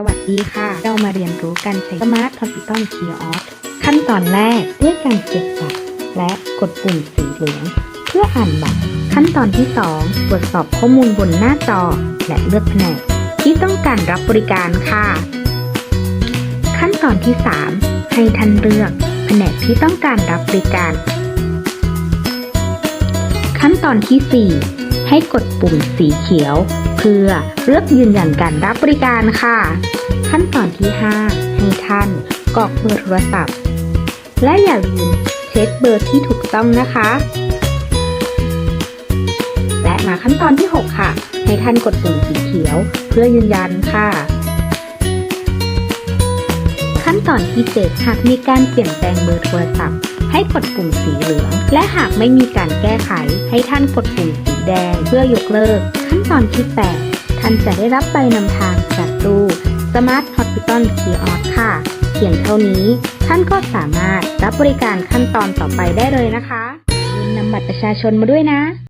สวัสดีค่ะ เรามาเรียนรู้การใช้ Smart Hospital Kiosk ขั้นตอนแรกด้วยการเก็บบัตรและกดปุ่มสีเหลือง เพื่ออ่านบัตร ขั้นตอนที่ 2 ตรวจสอบข้อมูลบนหน้าจอ และเลือกแผนกที่ต้องการรับบริการค่ะ ขั้นตอนที่ 3 ให้ท่านเลือกแผนกที่ต้องการรับบริการ ขั้นตอนที่ 4 ให้กดปุ่มสีเขียว เพื่อเลือกยืนยันการรับบริการค่ะ ขั้นตอนที่ 5 ให้ท่านกรอกเบอร์โทรศัพท์ และอย่าลืมเช็คเบอร์ที่ถูกต้องนะคะ และมาขั้นตอนที่ 6 ค่ะ ให้ท่านกดปุ่มสีเขียว เพื่อยืนยันค่ะขั้นตอนที่ 7 หากมีการเปลี่ยนแปลงเบอร์โทรศัพท์ ให้กดปุ่มสีเหลือง และหากไม่มีการแก้ไข ให้ท่านกดปุ่มสี แดงเพื่อยกเลิก ขั้นตอนที่ 8 ท่านจะได้รับใบนำทางจากตู้ Smart Hospital Kiosk ค่ะ เพียงเท่านี้ ท่านก็สามารถรับบริการขั้นตอนต่อไปได้เลยนะคะย่าลืมนำบัตรประชาชนมาด้วยนะ